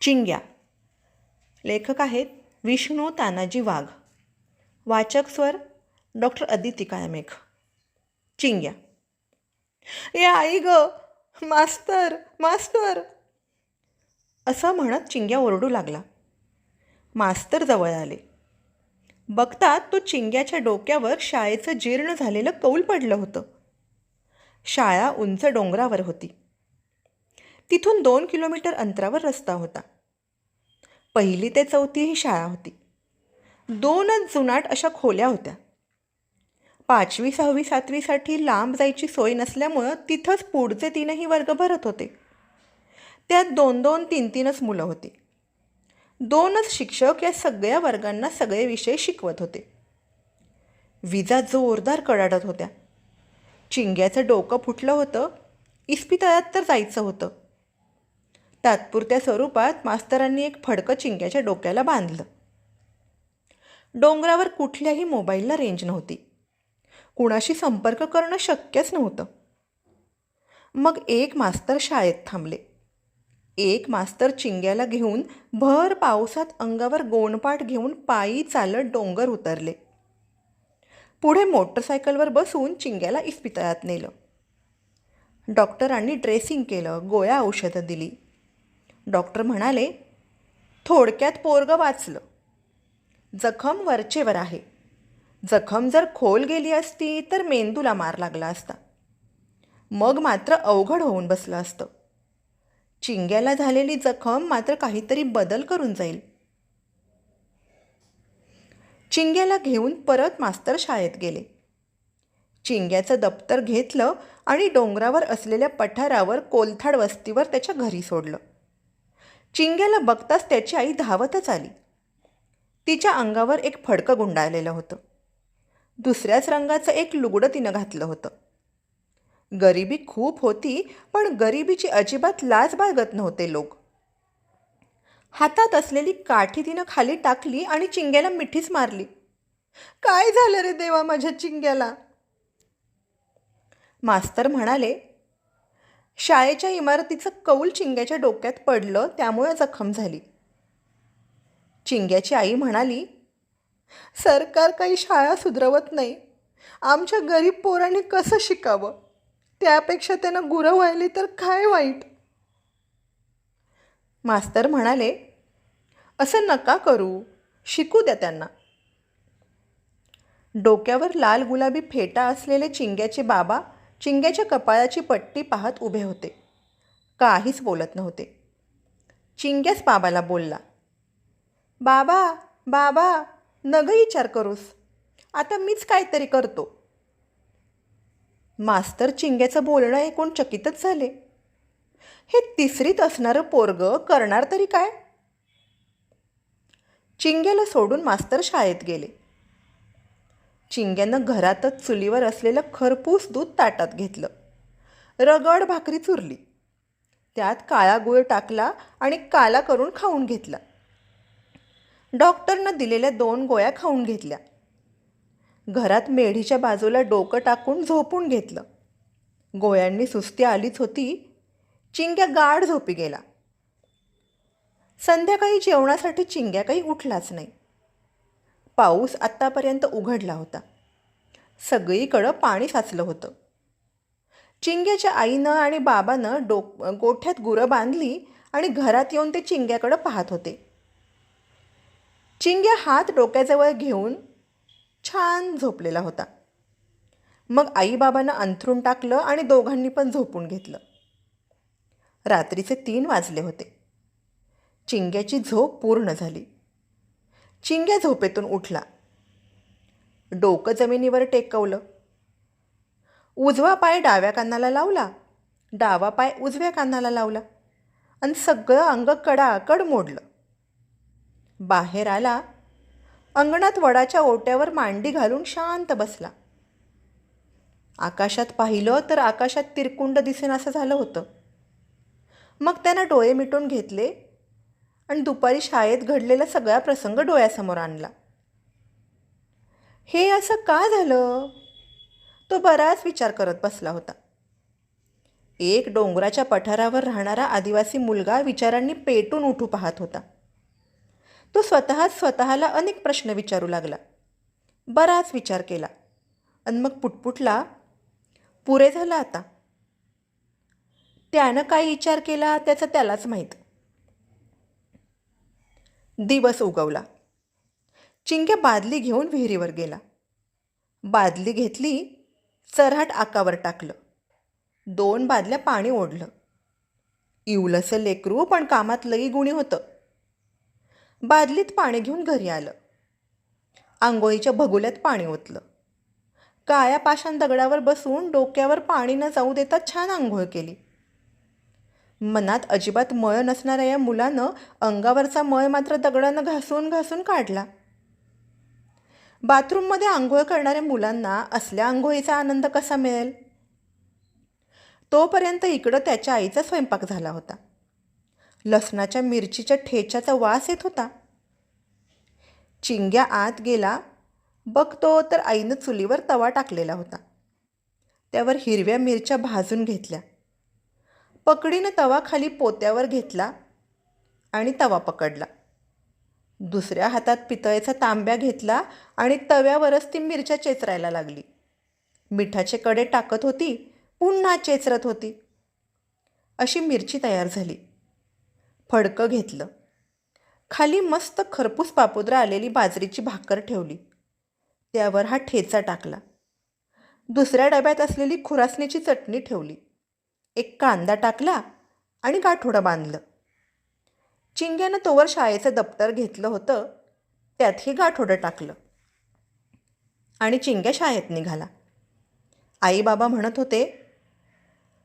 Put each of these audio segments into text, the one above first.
चिंग्या. लेखक आहेत विष्णू तानाजी वाघ. वाचक स्वर डॉक्टर अदिती काळमेघ चिंग्या. ए आई ग मास्तर मास्तर. असं म्हणत चिंग्या ओरडू लागला. मास्तर जवळ आले. बघतात तो चिंग्याच्या डोक्यावर शाळेचं जीर्ण झालेलं कौल पडलं होतं. शाळा उंच डोंगरावर होती. तिथून दोन किलोमीटर अंतरावर रस्ता होता. पहिली ते चौथी ही शाळा होती. दोनच जुनाट अशा खोल्या होत्या. पाचवी सहावी सातवीसाठी लांब जायची सोय नसल्यामुळं तिथंच पुढचे तीनही वर्ग भरत होते. त्यात दोन दोन तीन तीनच मुलं होती. दोनच शिक्षक या सगळ्या वर्गांना सगळे विषय शिकवत होते. विजा जोरदार कडाडत होत्या. चिंग्याचं डोकं फुटलं होतं. इस्पितळात तर जायचं होतं. तात्पुरत्या स्वरूपात मास्तरांनी एक फडकं चिंग्याच्या डोक्याला बांधलं. डोंगरावर कुठल्याही मोबाईलला रेंज नव्हती. कुणाशी संपर्क करणं शक्यच नव्हतं. मग एक मास्तर शाळेत थांबले. एक मास्तर चिंग्याला घेऊन भर पावसात अंगावर गोणपाट घेऊन पायी चालत डोंगर उतरले. पुढे मोटरसायकलवर बसून चिंग्याला इस्पितळात नेलं. डॉक्टरांनी ड्रेसिंग केलं गोळ्या औषधं दिली. डॉक्टर म्हणाले थोडक्यात पोरगं वाचलं. जखम वरचेवर आहे. जखम जर खोल गेली असती तर मेंदूला मार लागला असता. मग मात्र अवघड होऊन बसलं असतं. चिंग्याला झालेली जखम मात्र काहीतरी बदल करून जाईल. चिंग्याला घेऊन परत मास्तर शाळेत गेले. चिंग्याचं दप्तर घेतलं आणि डोंगरावर असलेल्या पठारावर कोलथाड वस्तीवर त्याच्या घरी सोडलं. चिंग्याला बघताच त्याची आई धावतच आली. तिच्या अंगावर एक फडकं गुंडाळलेलं होतं. दुसऱ्याच रंगाचं एक लुगडं तिनं घातलं होतं. गरिबी खूप होती पण गरिबीची अजिबात लाज बाळगत नव्हते लोक. हातात असलेली काठी तिनं खाली टाकली आणि चिंग्याला मिठीच मारली. काय झालं रे देवा माझ्या चिंग्याला? मास्तर म्हणाले शाळेच्या इमारतीचं कौल चिंग्याच्या डोक्यात पडलं त्यामुळे जखम झाली. चिंग्याची आई म्हणाली सरकार काही शाळा सुधरवत नाही. आमच्या गरीब पोरांनी कसं शिकावं? त्यापेक्षा त्यांना गुरं व्हायली तर काय वाईट? मास्तर म्हणाले असं नका करू. शिकू द्या त्यांना. डोक्यावर लाल गुलाबी फेटा असलेले चिंग्याचे बाबा चिंग्याच्या कपाळाची पट्टी पाहत उभे होते. काहीच बोलत नव्हते. चिंग्याच बाबाला बोलला बाबा बाबा नग विचार करूस. आता मीच काहीतरी करतो. मास्तर चिंग्याचं बोलणं ऐकून चकितच झाले. हे तिसरीत असणारं पोरग करणार तरी काय? चिंग्याला सोडून मास्तर शाळेत गेले. चिंग्यानं घरातच चुलीवर असलेलं खरपूस दूध ताटात घेतलं. रगड भाकरी चुरली. त्यात काळा गुळ टाकला आणि काला करून खाऊन घेतला. डॉक्टरनं दिलेल्या दोन गोळ्या खाऊन घेतल्या. घरात मेढीच्या बाजूला डोकं टाकून झोपून घेतलं. गोळ्यांनी सुस्ती आलीच होती. चिंग्या गाढ झोपी गेला. संध्याकाळी जेवणासाठी चिंग्या काही उठलाच नाही. पाऊस आत्तापर्यंत उघडला होता. सगळीकडं पाणी साचलं होतं. चिंग्याच्या आईनं आणि बाबानं डोक गोठ्यात गुरं बांधली आणि घरात येऊन ते चिंग्याकडं पाहत होते. चिंग्या हात डोक्याजवळ घेऊन छान झोपलेला होता. मग आईबाबानं अंथरून टाकलं आणि दोघांनी पण झोपून घेतलं. रात्रीचे तीन वाजले होते. चिंग्याची झोप पूर्ण झाली. चिंग्या झोपेतून उठला. डोकं जमिनीवर टेकवलं. उजवा पाय डाव्या कानाला लावला. डावा पाय उजव्या कानाला लावला. आणि सगळं अंग कडाकड मोडलं. बाहेर आला. अंगणात वडाच्या ओट्यावर मांडी घालून शांत बसला. आकाशात पाहिलं तर आकाशात तिरकुंड दिसेन असं झालं होतं. मग त्यानं डोळे मिटून घेतले. आणि दुपारी शाळेत घडलेला सगळा प्रसंग डोळ्यासमोर आणला. हे असं का झालं? तो बराच विचार करत बसला होता. एक डोंगराच्या पठारावर राहणारा आदिवासी मुलगा विचारांनी पेटून उठू पाहत होता. तो स्वतःच स्वतःला अनेक प्रश्न विचारू लागला. बराच विचार केला. आणि मग पुटपुटला पुरे झालं आता? त्यानं काय विचार केला? त्याचं त्यालाच माहीत. दिवस उगवला. चिंग्या बादली घेऊन विहिरीवर गेला. बादली घेतली चरहाट आकावर टाकलं. दोन बादल्या पाणी ओढलं. इवलंसं लेकरू पण कामात लई गुणी होतं. बादलीत पाणी घेऊन घरी आलं. आंघोळीच्या भगुल्यात पाणी ओतलं. काळ्या पाषाण दगडावर बसून डोक्यावर पाणी न जाऊ देता छान आंघोळ केली. मनात अजिबात मळ नसणाऱ्या या मुलानं अंगावरचा मळ मात्र दगडानं घासून घासून काढला. बाथरूममध्ये आंघोळ करणाऱ्या मुलांना असल्या आंघोळीचा आनंद कसा मिळेल? तोपर्यंत इकडं त्याच्या आईचा स्वयंपाक झाला होता. लसणाच्या मिरचीच्या ठेच्याचा वास येत होता. चिंग्या आत गेला बघतो तर आईनं चुलीवर तवा टाकलेला होता. त्यावर हिरव्या मिरच्या भाजून घेतल्या. पकडीनं तवा खाली पोत्यावर घेतला आणि तवा पकडला. दुसऱ्या हातात पितळेचा तांब्या घेतला आणि तव्यावरच ती मिरच्या चेचरायला लागली. मिठाचे कडे टाकत होती पुन्हा चेचरत होती. अशी मिरची तयार झाली. फडकं घेतलं. खाली मस्त खरपूस पापुद्र आलेली बाजरीची भाकर ठेवली. त्यावर हा ठेचा टाकला. दुसऱ्या डब्यात असलेली खुरासणीची चटणी ठेवली. एक कांदा टाकला आणि गाठोडं बांधलं. चिंग्यानं तोवर शाळेचं दप्तर घेतलं होतं त्यातही गाठोडं टाकलं. आणि चिंग्या शाळेत निघाला. आई बाबा म्हणत होते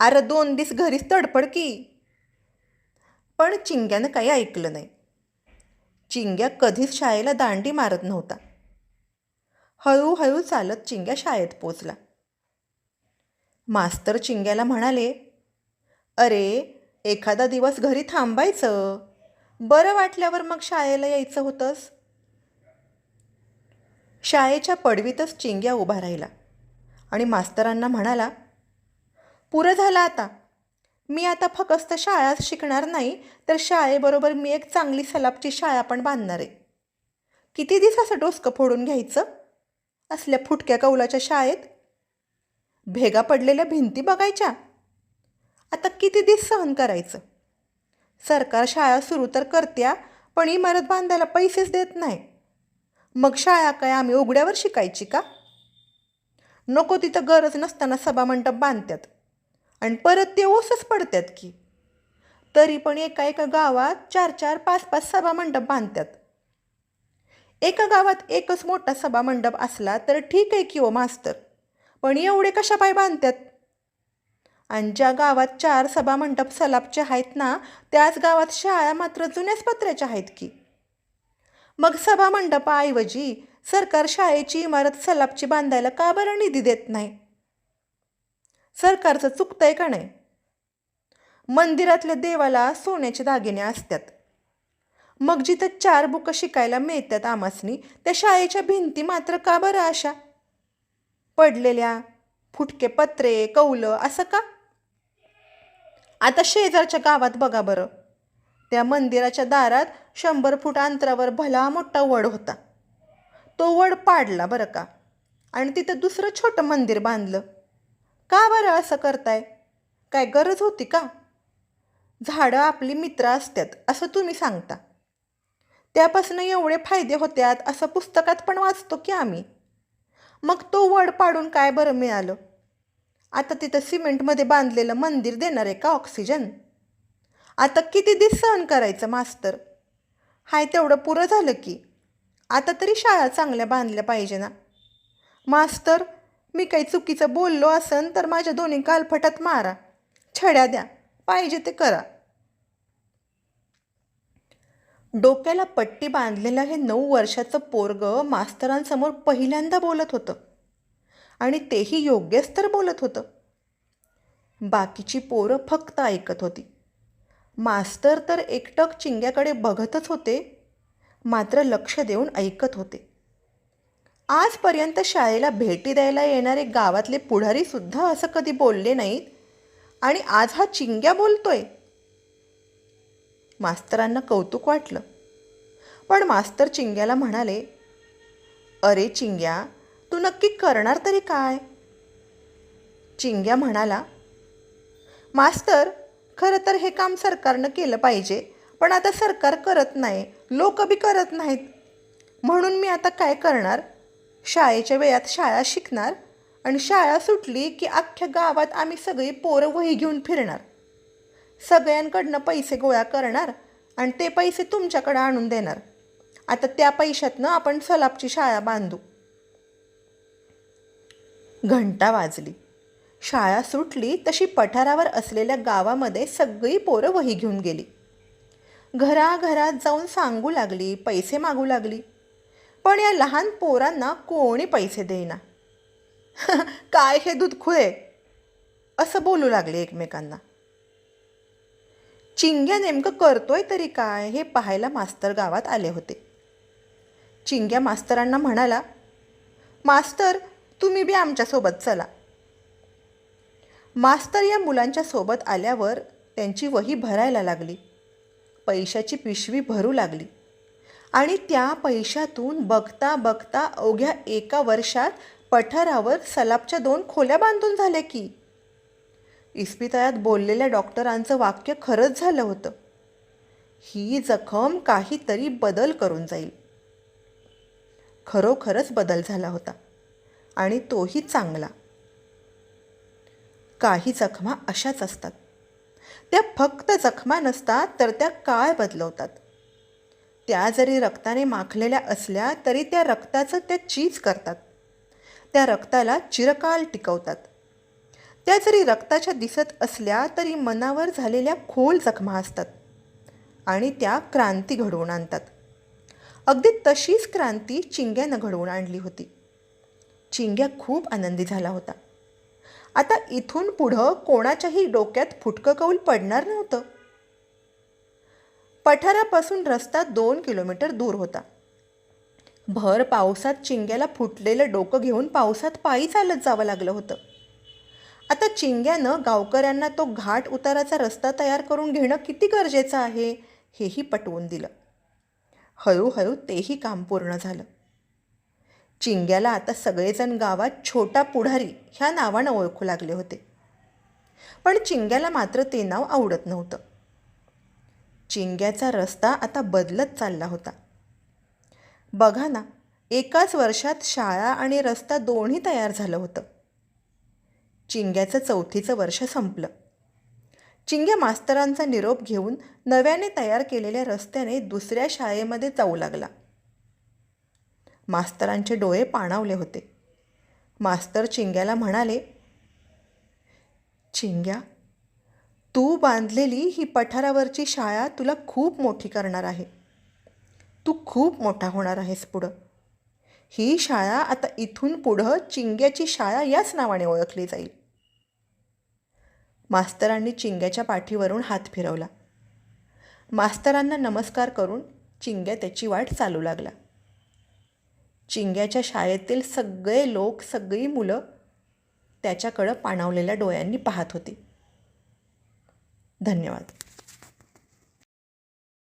अरे दोन दिस घरीच तडपड की. पण चिंग्यानं काही ऐकलं नाही. चिंग्या कधीच शाळेला दांडी मारत नव्हता. हळूहळू चालत चिंग्या शाळेत पोचला. मास्तर चिंग्याला म्हणाले अरे एखादा दिवस घरी थांबायचं. बरं वाटल्यावर मग शाळेला यायचं होतंस. शाळेच्या पडवीतच चिंग्या उभा राहिला आणि मास्तरांना म्हणाला पुरं झालं आता. मी आता फक्त शाळाच शिकणार नाही तर शाळेबरोबर मी एक चांगली सलापची शाळा पण बांधणार आहे. किती दिवसाचं डोसकं फोडून घ्यायचं? असल्या फुटक्या कौलाच्या शाळेत? भेगा पडलेल्या भिंती बघायच्या? आता किती दिवस सहन करायचं? सरकार शाळा सुरू तर करत्या पण इमारत बांधायला पैसेच देत नाही. मग शाळा काय आम्ही उघड्यावर शिकायची का? नको तिथं गरज नसताना सभामंडप बांधतात आणि परत ते ओसच पडतात की. तरी पण एका एका गावात चार चार पाच पाच सभामंडप बांधतात एका गावात एकच मोठा सभामंडप असला तर ठीक आहे की ओ मास्तर पण एवढे कशा पाय बांधतात आणि ज्या गावात चार सभा मंडप सलापचे आहेत ना त्याच गावात शाळा मात्र जुन्याच पत्र्याच्या आहेत की. मग सभा मंडपाऐवजी सरकार शाळेची इमारत सलापची बांधायला का बरं निधी देत नाही? सरकारचं चुकतंय का नाही? मंदिरातल्या देवाला सोन्याचे दागिने असतात. मग जिथं चार बुकं शिकायला मिळतात आमासनी त्या शाळेच्या भिंती मात्र का बरं अशा? पडलेल्या फुटके पत्रे कौलं असं का? आता शेजारच्या गावात बघा बरं. त्या मंदिराच्या दारात शंभर फूट अंतरावर भला मोठा वड होता. तो वड पाडला बरं का? आणि तिथं दुसरं छोटं मंदिर बांधलं. का बरं असं करताय? काय गरज होती का? झाडं आपली मित्र असतात असं तुम्ही सांगता. त्यापासून एवढे फायदे होत्यात असं पुस्तकात पण वाचतो की आम्ही. मग तो वड पाडून काय बरं मिळालं? आता तिथं सिमेंटमध्ये बांधलेलं मंदिर देणार आहे का ऑक्सिजन? आता किती दिवस सहन करायचं मास्तर? हाय तेवढं पुरं झालं की. आता तरी शाळा चांगल्या बांधल्या पाहिजे ना. मास्तर मी काही चुकीचं बोललो असन तर माझ्या दोन्ही कालफटात मारा. छड्या द्या. पाहिजे ते करा. डोक्याला पट्टी बांधलेलं हे नऊ वर्षाचं पोरग मास्तरांसमोर पहिल्यांदा बोलत होतं. आणि तेही योग्यच तर बोलत होतं. बाकीची पोरं फक्त ऐकत होती. मास्तर तर एकटक चिंग्याकडे बघतच होते मात्र लक्ष देऊन ऐकत होते. आजपर्यंत शाळेला भेटी द्यायला येणारे गावातले पुढारीसुद्धा असं कधी बोलले नाहीत आणि आज हा चिंग्या बोलतोय? मास्तरांना कौतुक वाटलं. पण मास्तर चिंग्याला म्हणाले अरे चिंग्या तू नक्की करणार तरी काय? चिंग्या म्हणाला मास्तर खरं तर हे काम सरकारनं केलं पाहिजे पण आता सरकार करत नाही लोक बी करत नाहीत. म्हणून मी आता काय करणार? शाळेच्या वेळात शाळा शिकणार आणि शाळा सुटली की अख्ख्या गावात आम्ही सगळी पोरं वही घेऊन फिरणार. सगळ्यांकडनं पैसे गोळा करणार आणि ते पैसे तुमच्याकडे आणून देणार. आता त्या पैशातनं आपण सलाबची शाळा बांधू. घंटा वाजली. शाळा सुटली तशी पठारावर असलेल्या गावामध्ये सगळी पोरं वही घेऊन गेली. घराघरात जाऊन सांगू लागली पैसे मागू लागली. पण या लहान पोरांना कोणी पैसे देईना. काय हे दूध खुळे? असं बोलू लागले एकमेकांना. चिंग्या नेमकं करतोय तरी काय हे पाहायला मास्तर गावात आले होते. चिंग्या मास्तरांना म्हणाला मास्तर तुम्ही बी आमच्यासोबत चला. मास्तर या मुलांच्या सोबत आल्यावर त्यांची वही भरायला लागली. पैशाची पिशवी भरू लागली. आणि त्या पैशातून बघता बघता अवघ्या एका वर्षात पठारावर सलाबच्या दोन खोल्या बांधून झाल्या की. इस्पितळात बोललेल्या डॉक्टरांचं वाक्य खरंच झालं होतं. ही जखम काहीतरी बदल करून जाईल. खरोखरच बदल झाला होता. आणि तोही चांगला. काही जखमा अशाच असतात. त्या फक्त जखमा नसतात तर त्या काळ बदलवतात? त्या जरी रक्ताने माखलेल्या असल्या तरी त्या रक्ताचं त्या चीज करतात. त्या रक्ताला चिरकाल टिकवतात. त्या जरी रक्ताच्या दिसत असल्या तरी मनावर झालेल्या खोल जखमा असतात आणि त्या क्रांती घडवून आणतात. अगदी तशीच क्रांती चिंग्यानं घडवून आणली होती. चिंग्या खूप आनंदी झाला होता. आता इथून पुढं कोणाच्याही डोक्यात फुटकं कौल पडणार नव्हतं. पठारापासून रस्ता दोन किलोमीटर दूर होता. भर पावसात चिंग्याला फुटलेलं डोकं घेऊन पावसात पायी चालत जावं लागलं होतं. आता चिंग्यानं गावकऱ्यांना तो घाट उताराचा रस्ता तयार करून घेणं किती गरजेचं आहे हेही पटवून दिलं. हळूहळू तेही काम पूर्ण झालं. चिंग्याला आता सगळेजण गावात छोटा पुढारी ह्या नावानं ओळखू लागले होते. पण चिंग्याला मात्र ते नाव आवडत नव्हतं. चिंग्याचा रस्ता आता बदलत चालला होता. बघा ना एकाच वर्षात शाळा आणि रस्ता दोन्ही तयार झालं होतं. चिंग्याचं चौथीचं वर्ष संपलं. चिंग्या मास्तरांचा निरोप घेऊन नव्याने तयार केलेल्या रस्त्याने दुसऱ्या शाळेमध्ये जाऊ लागला. मास्तरांचे डोळे पाणावले होते. मास्तर चिंग्याला म्हणाले चिंग्या तू बांधलेली ही पठारावरची शाळा तुला खूप मोठी करणार आहे. तू खूप मोठा होणार आहेस पुढं. ही शाळा आता इथून पुढं चिंग्याची शाळा याच नावाने ओळखली जाईल. मास्तरांनी चिंग्याच्या पाठीवरून हात फिरवला. मास्तरांना नमस्कार करून चिंग्या त्याची वाट चालू लागला. चिंग्याच्या शाळेतील सगळे लोक सगळी मुलं त्याच्याकडं पाणावलेल्या डोळ्यांनी पाहत होती. धन्यवाद.